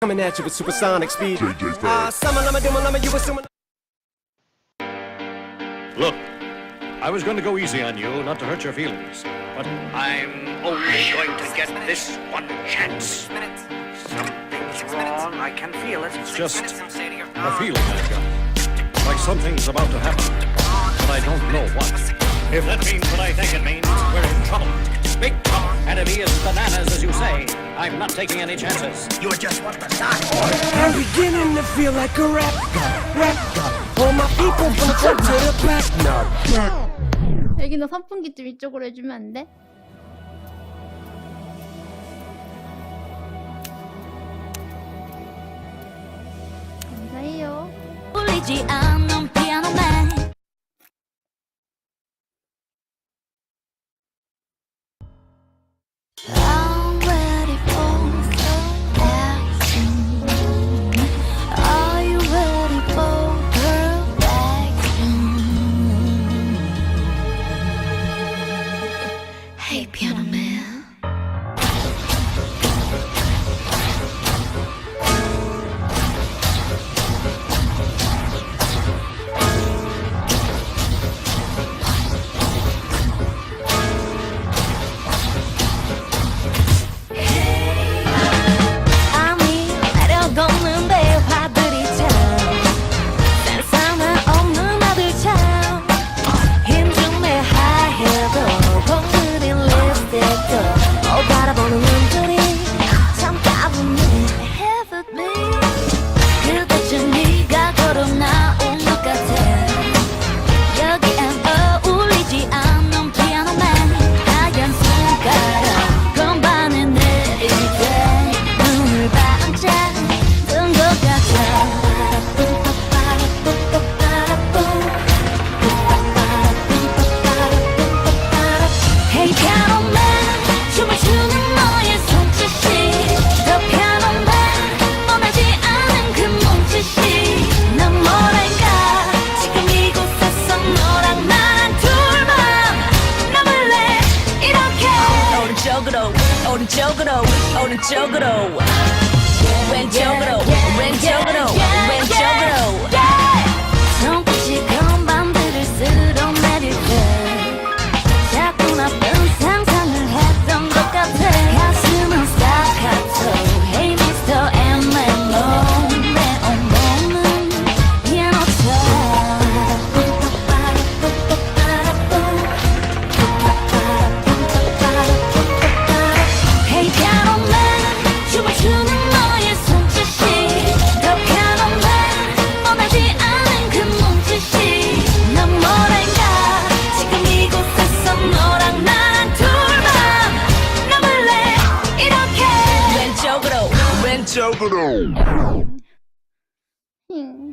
Coming at you with supersonic speed. JJ uh, summon, I'm a doom, I'm a you assuming. Look, I was going to go easy on you, not to hurt your feelings. But I'm only going to get this one chance. Something's wrong. I can feel it. It's just a feeling I've got. Like something's about to happen. But I don't know what. If that means what I think it means, we're in trouble. I'm not taking any chances. You just want to start I'm beginning to feel like a rap god, rap god. All my people from the front to the back now. 여기 너 선풍기 좀 이쪽으로 해주면 안 돼? 감사해요. 울리지 않는 피아 Hey, piano man. 오른쪽으로 오른쪽으로 오른쪽으로 왼쪽으로 Pentagonal. Hmm.